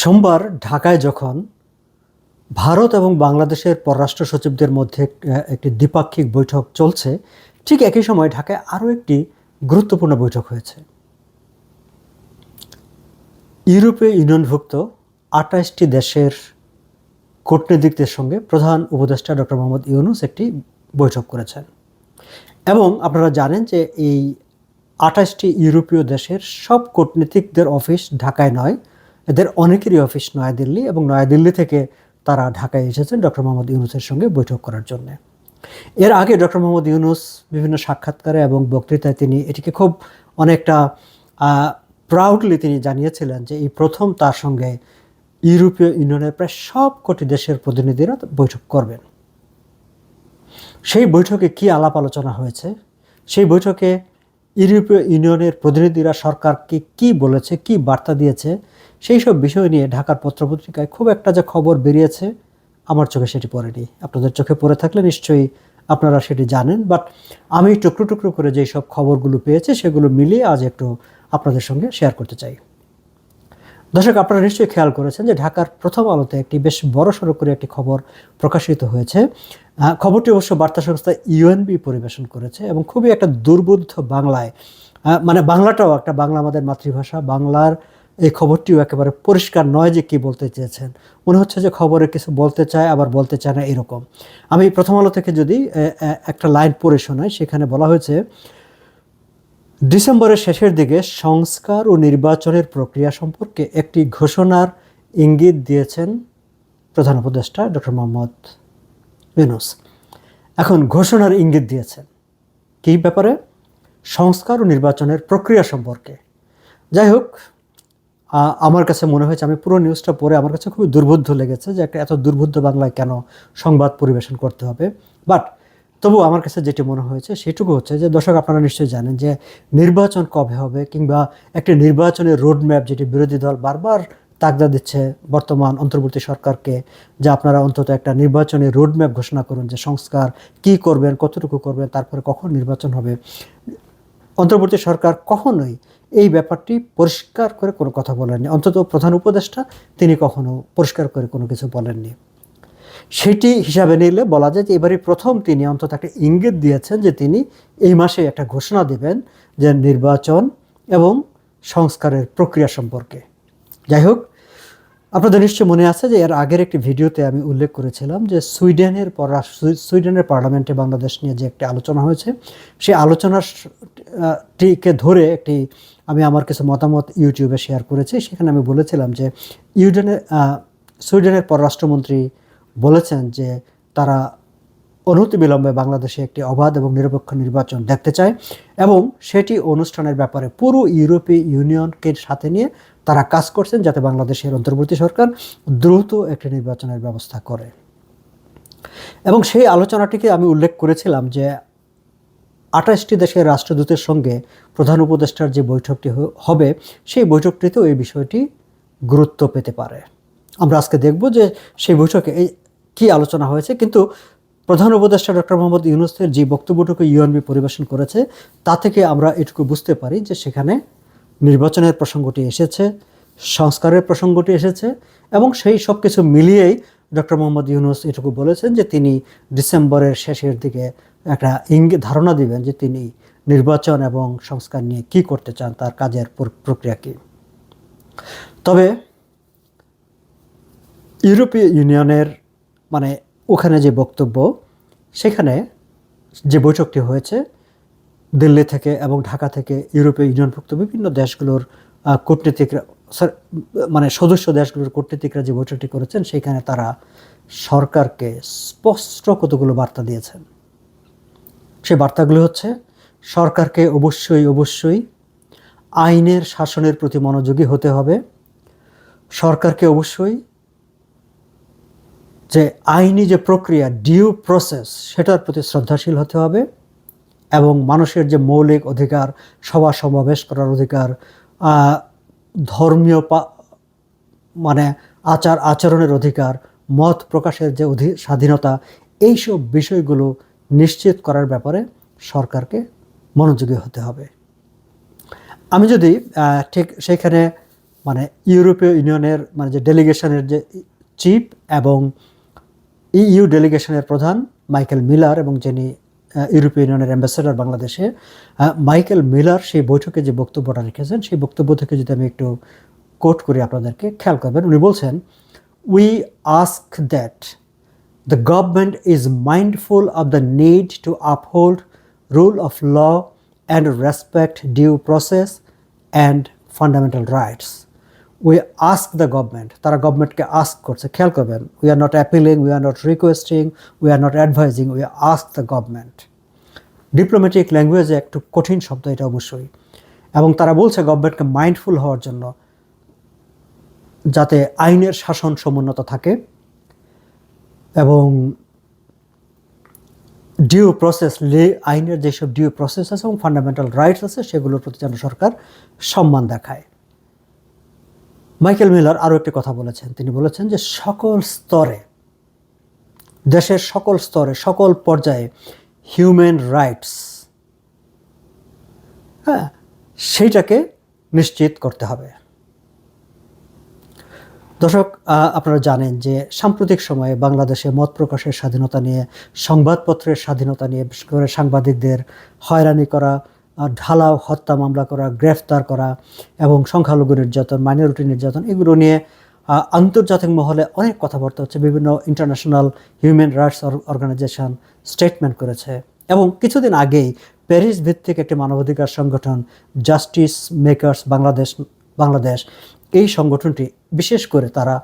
সোমবার ঢাকায় যখন ভারত এবং বাংলাদেশের পররাষ্ট্র সচিবদের মধ্যে একটি দ্বিপাক্ষিক বৈঠক চলছে, ঠিক একই সময় ঢাকায় আরও একটি গুরুত্বপূর্ণ বৈঠক হয়েছে। ইউরোপীয় ইউনিয়নভুক্ত আঠাশটি দেশের কূটনীতিকদের সঙ্গে প্রধান উপদেষ্টা ডক্টর মোহাম্মদ ইউনুস একটি বৈঠক করেছেন। এবং আপনারা জানেন যে এই আঠাশটি ইউরোপীয় দেশের সব কূটনীতিকদের অফিস ঢাকায় নয় এদের অনেকেরই অফিস নয়াদিল্লি এবং নয়াদিল্লি থেকে তারা ঢাকায় এসেছেন ডক্টর মোহাম্মদ ইউনুসের সঙ্গে বৈঠক করার জন্য। এর আগে ডক্টর মোহাম্মদ ইউনুস বিভিন্ন সাক্ষাৎকারে এবং বক্তৃতায় তিনি এটিকে খুব অনেকটা প্রাউডলি তিনি জানিয়েছিলেন যে এই প্রথম তার সঙ্গে ইউরোপীয় ইউনিয়নের প্রায় সব কোটি দেশের প্রতিনিধিরা বৈঠক করবেন। সেই বৈঠকে কি আলাপ আলোচনা হয়েছে? সেই বৈঠকে ইউরোপীয় ইউনিয়নের প্রতিনিধিরা সরকারকে কি বলেছে, কি বার্তা দিয়েছে? সেই সব বিষয় নিয়ে ঢাকার পত্রপত্রিকায় খুব একটা যে খবর বেরিয়েছে, আমার চোখে সেটি পড়েনি। আপনাদের চোখে পড়ে থাকলে নিশ্চয়ই আপনারা সেটি জানেন বাট আমি টুকরো টুকরো করে যেই সব খবরগুলো পেয়েছি, সেগুলো মিলিয়ে আজ একটু আপনাদের সঙ্গে শেয়ার করতে চাই। দর্শক, আপনারা নিশ্চয়ই খেয়াল করেছেন যে ঢাকার প্রথম আলোতে একটি বেশ বড় সড়ো করে একটি খবর প্রকাশিত হয়েছে। খবরটি অবশ্য বার্তা সংস্থা ইউএনবি পরিবেশন করেছে এবং খুবই একটা দুর্বোধ্য বাংলায় মানে বাংলাটাও একটা বাংলা আমাদের মাতৃভাষা, বাংলার এই খবরটিও একেবারে পরিষ্কার নয় যে কি বলতে চেয়েছেন। মনে হচ্ছে যে খবরে কিছু বলতে চায়, আবার বলতে চায় না এরকম। আমি প্রথম আলো থেকে যদি একটা লাইন পড়ে শোনাই, সেখানে বলা হয়েছে, ডিসেম্বরের শেষের দিকে সংস্কার ও নির্বাচনের প্রক্রিয়া সম্পর্কে একটি ঘোষণার ইঙ্গিত দিয়েছেন প্রধান উপদেষ্টা ডক্টর মোহাম্মদ ইউনুস। এখন ঘোষণার ইঙ্গিত দিয়েছেন। কী ব্যাপারে? সংস্কার ও নির্বাচনের প্রক্রিয়া সম্পর্কে। যাই হোক আমার কাছে মনে হয়েছে, আমি পুরো নিউজটা পড়ে আমার কাছে খুবই দুর্বোধ্য লেগেছে যে একটা এত দুর্বোধ্য বাংলায় কেন সংবাদ পরিবেশন করতে হবে। বাট তবু আমার কাছে যেটি মনে হয়েছে, সেটুকু হচ্ছে যে দর্শক আপনারা নিশ্চয়ই জানেন যে নির্বাচন কবে হবে কিংবা একটি নির্বাচনের রোডম্যাপ যেটি বিরোধী দল বারবার তাগদা দিচ্ছে বর্তমান অন্তর্বর্তী সরকারকে, যে আপনারা অন্তত একটা নির্বাচনের রোডম্যাপ ঘোষণা করুন যে সংস্কার কি করবেন, কতটুকু করবেন, তারপরে কখন নির্বাচন হবে। অন্তর্বর্তী সরকার কখনোই এই ব্যাপারটি পরিষ্কার করে কোনো কথা বলেননি। অন্তত প্রধান উপদেষ্টা তিনি কখনো পরিষ্কার করে কোনো কিছু বলেননি। সেটি হিসাবে নিলে বলা যায় যে এবারে প্রথম তিনি অন্তত একটা ইঙ্গিত দিয়েছেন যে তিনি এই মাসে একটা ঘোষণা দেবেন যে নির্বাচন এবং সংস্কারের প্রক্রিয়া সম্পর্কে। যাই হোক আপনাদের নিশ্চয় মনে আছে যে এর আগের একটি ভিডিওতে আমি উল্লেখ করেছিলাম যে সুইডেনের পররাষ্ট্র সুই- সুইডেনের পার্লামেন্টে বাংলাদেশ নিয়ে যে একটি আলোচনা হয়েছে, সেই আলোচনার টিকে ধরে একটি আমি আমার কিছু মতামত ইউটিউবে শেয়ার করেছি। সেখানে আমি বলেছিলাম যে ইউডেনের সুইডেনের পররাষ্ট্রমন্ত্রী বলেছেন যে তারা অনতিবিলম্বে বাংলাদেশে একটি অবাধ এবং নিরপেক্ষ নির্বাচন দেখতে চায় এবং সেটি অনুষ্ঠানের ব্যাপারে পুরো ইউরোপীয় ইউনিয়নকে সাথে নিয়ে তারা কাজ করছেন যাতে বাংলাদেশের অন্তর্বর্তী সরকার দ্রুত একটি নির্বাচনের ব্যবস্থা করে। এবং সেই আলোচনাটিকে আমি উল্লেখ করেছিলাম যে আঠাশটি দেশের রাষ্ট্রদূতের সঙ্গে প্রধান উপদেষ্টার যে বৈঠকটি হবে, সেই বৈঠকটিতেও এই বিষয়টি গুরুত্ব পেতে পারে। আমরা আজকে দেখব যে সেই বৈঠকে কী আলোচনা হয়েছে, কিন্তু প্রধান উপদেষ্টা ডক্টর মোহাম্মদ ইউনুসের যে বক্তব্যটুকু ইউএনবি পরিবেশন করেছে, তা থেকে আমরা এটুকু বুঝতে পারি যে সেখানে নির্বাচনের প্রসঙ্গটি এসেছে, সংস্কারের প্রসঙ্গটি এসেছে এবং সেই সব কিছু মিলিয়েই ডক্টর মোহাম্মদ ইউনুস এটুকু বলেছেন যে তিনি ডিসেম্বরের শেষের দিকে একটা ইঙ্গিত ধারণা দিবেন যে তিনি নির্বাচন এবং সংস্কার নিয়ে কি করতে চান, তার কাজের প্র- প্রক্রিয়া কী। তবে ইউরোপীয় ইউনিয়নের মানে ওখানে যে বক্তব্য, সেখানে যে বৈঠকটি হয়েছে, দিল্লি থেকে এবং ঢাকা থেকে ইউরোপীয় ইউনিয়নভুক্ত বিভিন্ন দেশগুলোর কূটনীতিকরা মানে সদস্য দেশগুলোর কূটনীতিকরা যে বৈঠকটি করেছেন, সেখানে তারা সরকারকে স্পষ্ট কতগুলো বার্তা দিয়েছেন। সে বার্তাগুলো হচ্ছে, সরকারকে অবশ্যই অবশ্যই আইনের শাসনের প্রতি মনোযোগী হতে হবে। সরকারকে অবশ্যই যে আইনি যে প্রক্রিয়া ডিউ প্রসেস সেটার প্রতি শ্রদ্ধাশীল হতে হবে এবং মানুষের যে মৌলিক অধিকার, সভা সমাবেশ করার অধিকার ধর্মীয় মানে আচার আচরণের অধিকার, মত প্রকাশের যে অধি, স্বাধীনতা, এইসব বিষয়গুলো নিশ্চিত করার ব্যাপারে সরকারকে মনোযোগী হতে হবে। আমি যদি ঠিক সেইখানে মানে ইউরোপীয় ইউনিয়নের মানে যে ডেলিগেশনের যে চিফ এবং ইইউ ডেলিগেশনের প্রধান মাইকেল মিলার এবং যিনি ইউরোপীয় ইউনিয়নের অ্যাম্বাসেডর বাংলাদেশে মাইকেল মিলার সেই বৈঠকে যে বক্তব্যটা রেখেছেন, সেই বক্তব্য থেকে যদি আমি একটু কোট করি আপনাদেরকে, খেয়াল করবেন, উনি বলছেন we ask that the government is mindful of the need to uphold rule of law and respect due process and fundamental rights. We ask the government তারা গভর্নমেন্টকে আস্ক করছে, খেয়াল করবেন we are not appealing we are not requesting we are not advising we ask the government diplomatic ল্যাঙ্গুয়েজে একটু কঠিন শব্দ এটা অবশ্যই। এবং তারা বলছে গভর্নমেন্টকে মাইন্ডফুল হওয়ার জন্য যাতে আইনের শাসন সমুন্নত থাকে এবং ডিউ প্রসেস আইনের যেসব ডিউ প্রসেস আছে এবং ফান্ডামেন্টাল রাইটস আছে, সেগুলোর প্রতি যেন সরকার সম্মান দেখায়। মাইকেল মিলার আরও একটি কথা বলেছেন। তিনি বলেছেন যে সকল স্তরে, দেশের সকল স্তরে, সকল পর্যায়ে হিউম্যান রাইটস হ্যাঁ সেইটাকে নিশ্চিত করতে হবে। দর্শক আপনারা জানেন যে সাম্প্রতিক সময়ে বাংলাদেশে মত প্রকাশের স্বাধীনতা নিয়ে, সংবাদপত্রের স্বাধীনতা নিয়ে, বিশেষ করে সাংবাদিকদের হয়রানি করা ঢালাও, হত্যা মামলা করা, গ্রেফতার করা এবং সংখ্যালঘু নির্যাতন মাইনরিটি নির্যাতন, এগুলো নিয়ে আন্তর্জাতিক মহলে অনেক কথাবার্তা হচ্ছে। বিভিন্ন international human rights organization statement করেছে এবং কিছুদিন আগেই প্যারিস ভিত্তিক একটি মানবাধিকার সংগঠন জাস্টিস মেকার্স বাংলাদেশ বাংলাদেশ এই সংগঠনটি বিশেষ করে তারা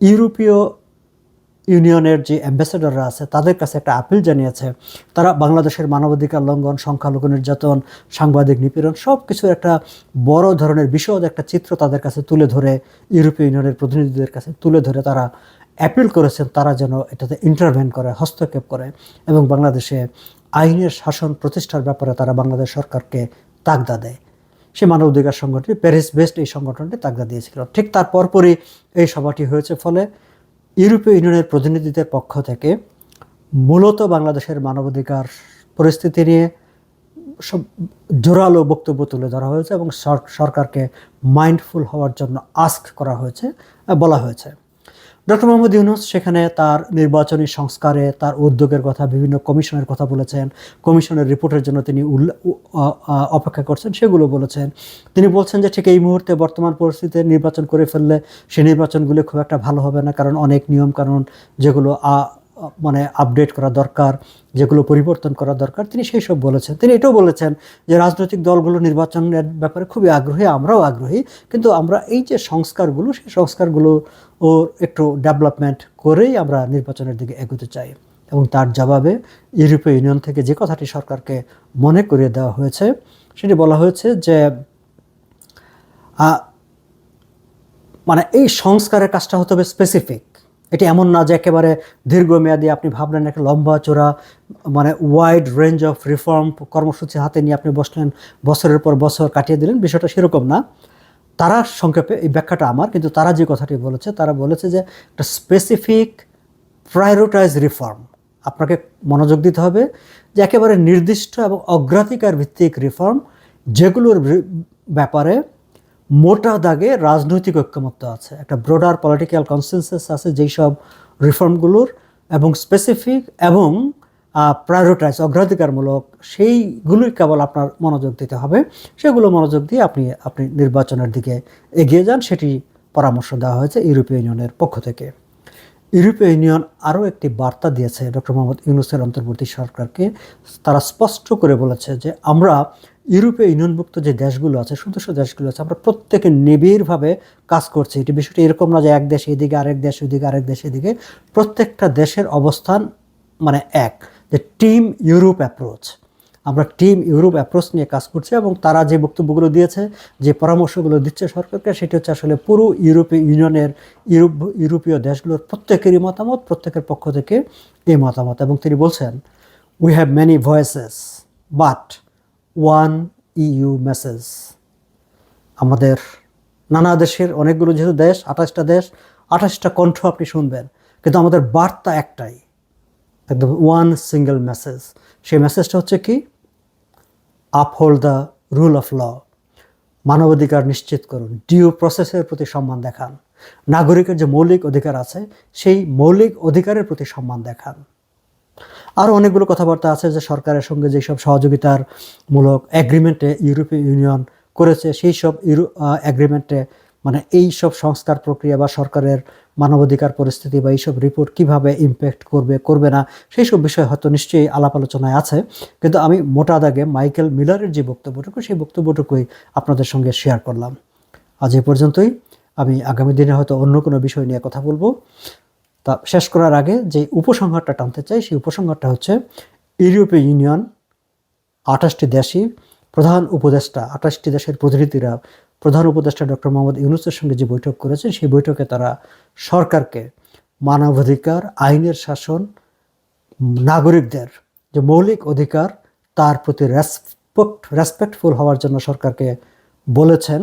ইউরোপীয় ইউনিয়নের যে অ্যাম্বাসেডররা আছে, তাদের কাছে একটা আপিল জানিয়েছে। তারা বাংলাদেশের মানবাধিকার লঙ্ঘন, সংখ্যালঘু নির্যাতন, সাংবাদিক নিপীড়ন সব কিছুর একটা বড় ধরনের বিশদ একটা চিত্র তাদের কাছে তুলে ধরে, ইউরোপীয় ইউনিয়নের প্রতিনিধিদের কাছে তুলে ধরে তারা অ্যাপিল করেছেন তারা যেন এটাতে ইন্টারভেন করে, হস্তক্ষেপ করে এবং বাংলাদেশে আইনের শাসন প্রতিষ্ঠার ব্যাপারে তারা বাংলাদেশ সরকারকে তাগদা দেয়। সে মানবাধিকার সংগঠনটি প্যারিস বেস্ট এই সংগঠনটি তাগদা দিয়েছিল। ঠিক তার পরপরই এই সভাটি হয়েছে। ফলে ইউরোপীয় ইউনিয়নের প্রতিনিধিদের পক্ষ থেকে মূলত বাংলাদেশের মানবাধিকার পরিস্থিতি নিয়ে সব জোরালো বক্তব্য তুলে ধরা হয়েছে এবং সরকারকে মাইন্ডফুল হওয়ার জন্য আস্ক করা হয়েছে, বলা হয়েছে। ডক্টর মোহাম্মদ ইউনুস সেখানে তার নির্বাচনী সংস্কারে তার উদ্যোগের কথা, বিভিন্ন কমিশনের কথা বলেছেন। কমিশনের রিপোর্টের জন্য তিনি অপেক্ষা করছেন, সেগুলো বলেছেন। তিনি বলছেন যে ঠিক এই মুহূর্তে বর্তমান পরিস্থিতিতে নির্বাচন করে ফেললে সেই নির্বাচনগুলি খুব একটা ভালো হবে না, কারণ অনেক নিয়মকানুন যেগুলো আ- মানে আপডেট করা দরকার, যেগুলো পরিবর্তন করা দরকার, তিনি সেই সব বলেছেন। তিনি এটাও বলেছেন যে রাজনৈতিক দলগুলো নির্বাচনের ব্যাপারে খুবই আগ্রহী, আমরাও আগ্রহী, কিন্তু আমরা এই যে সংস্কারগুলো, সেই সংস্কারগুলো ও একটু ডেভেলপমেন্ট করেই আমরা নির্বাচনের দিকে এগোতে চাই। এবং তার জবাবে ইউরোপীয় ইউনিয়ন থেকে যে কথাটি সরকারকে মনে করিয়ে দেওয়া হয়েছে, সেটি বলা হয়েছে যে মানে এই সংস্কারের কাজটা হতে হবে স্পেসিফিক এটি এমন না যে একেবারে দীর্ঘমেয়াদী আপনি ভাবলেন একটা লম্বা চোরা মানে ওয়াইড রেঞ্জ অফ রিফর্ম কর্মসূচি হাতে নিয়ে আপনি বসলেন, বছরের পর বছর কাটিয়ে দিলেন, বিষয়টা সেরকম না। তারা সংক্ষেপে এই ব্যাখ্যাটা আমার, কিন্তু তারা যে কথাটি বলেছে, তারা বলেছে যে একটা স্পেসিফিক প্রায়োরিটাইজ রিফর্ম আপনাকে মনোযোগ দিতে হবে যে একেবারে নির্দিষ্ট এবং অগ্রাধিকার ভিত্তিক রিফর্ম যেগুলোর ব্যাপারে মোটা দাগে রাজনৈতিক ঐক্যমত্য আছে। একটা ব্রডার পলিটিক্যাল কনসেনসাস আছে যেই সব রিফর্মগুলোর এবং স্পেসিফিক এবং প্রায়োরিটাইজ অগ্রাধিকারমূলক সেইগুলোই কেবল আপনার মনোযোগ দিতে হবে। সেগুলো মনোযোগ দিয়ে আপনি আপনি নির্বাচনের দিকে এগিয়ে যান। সেটি পরামর্শ দেওয়া হয়েছে ইউরোপীয় ইউনিয়নের পক্ষ থেকে। ইউরোপীয় ইউনিয়ন আরও একটি বার্তা দিয়েছে ডক্টর মোহাম্মদ ইউনুসের অন্তর্বর্তী সরকারকে। তারা স্পষ্ট করে বলেছে যে আমরা ইউরোপীয় ইউনিয়নভুক্ত যে দেশগুলো আছে সদস্য দেশগুলো আছে, আমরা প্রত্যেকে নিবিড়ভাবে কাজ করছি। এটি বিষয়টি এরকম না যে এক দেশ এদিকে, আরেক দেশ ওইদিকে, আরেক দেশ এদিকে। প্রত্যেকটা দেশের অবস্থান মানে এক, যে টিম ইউরোপ অ্যাপ্রোচ আমরা টিম ইউরোপ অ্যাপ্রোচ নিয়ে কাজ করছি এবং তারা যে বক্তব্যগুলো দিয়েছে, যে পরামর্শগুলো দিচ্ছে সরকারকে, সেটি হচ্ছে আসলে পুরো ইউরোপীয় ইউনিয়নের ইউরোপ, ইউরোপীয় দেশগুলোর প্রত্যেকেরই মতামত, প্রত্যেকের পক্ষ থেকে এই মতামত। এবং তিনি বলছেন we have many voices but one you message. আমাদের নানা দেশের অনেকগুলো যেহেতু দেশ, আঠাশটা দেশ, আঠাশটা কণ্ঠ আপনি শুনবেন, কিন্তু আমাদের বার্তা একটাই, একদম ওয়ান সিঙ্গেল মেসেজ। সেই মেসেজটা হচ্ছে কি? Uphold the rule of law. মানবাধিকার নিশ্চিত করুন, ডিউ প্রসেসের প্রতি সম্মান দেখান। নাগরিকের যে মৌলিক অধিকার আছে, সেই মৌলিক অধিকারের প্রতি সম্মান দেখান। আরও অনেকগুলো কথাবার্তা আছে যে সরকারের সঙ্গে যেসব সহযোগিতার মূলক অ্যাগ্রিমেন্টে ইউরোপীয় ইউনিয়ন করেছে সেই সব ইউরো অ্যাগ্রিমেন্টে মানে এই সব সংস্কার প্রক্রিয়া বা সরকারের মানবাধিকার পরিস্থিতি বা এইসব রিপোর্ট কীভাবে ইম্প্যাক্ট করবে করবে না সেই সব বিষয় হয়তো নিশ্চয়ই আলাপ আলোচনায় আছে। কিন্তু আমি মোটা দাগে মাইকেল মিলারের যে বক্তব্যটুকু, সেই বক্তব্যটুকুই আপনাদের সঙ্গে শেয়ার করলাম। আজ এই পর্যন্তই। আমি আগামী দিনে হয়তো অন্য কোনো বিষয় নিয়ে কথা বলব। তা শেষ করার আগে যে উপসংহারটা টানতে চাই, সেই উপসংহারটা হচ্ছে, ইউরোপীয় ইউনিয়ন আঠাশটি দেশই প্রধান উপদেষ্টা আঠাশটি দেশের প্রতিনিধিরা প্রধান উপদেষ্টা ডক্টর মোহাম্মদ ইউনুসের সঙ্গে যে বৈঠক করেছেন, সেই বৈঠকে তারা সরকারকে মানবাধিকার, আইনের শাসন, নাগরিকদের যে মৌলিক অধিকার, তার প্রতি রেসপেক্ট রেসপেক্টফুল হওয়ার জন্য সরকারকে বলেছেন।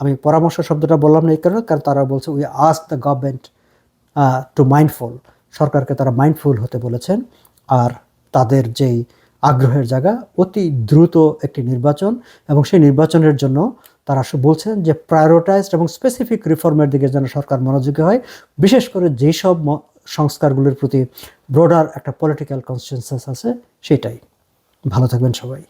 আমি পরামর্শ শব্দটা বললাম না এই কারণে, কারণ তারা বলছে we ask the government to mindful সরকারকে তারা মাইন্ডফুল হতে বলেছেন। আর তাদের যেই আগ্রহের জায়গা, অতি দ্রুত একটি নির্বাচন এবং সেই নির্বাচনের জন্য তারা বলছেন যে প্রায়োরিটাইজড এবং স্পেসিফিক রিফর্মের দিকে যেন সরকার মনোযোগী হয়। বিশেষ করে যেসব ম- সংস্কারগুলোর প্রতি ব্রডার একটা পলিটিক্যাল কনসেনসাস আছে, সেটাই। ভালো থাকবেন সবাই।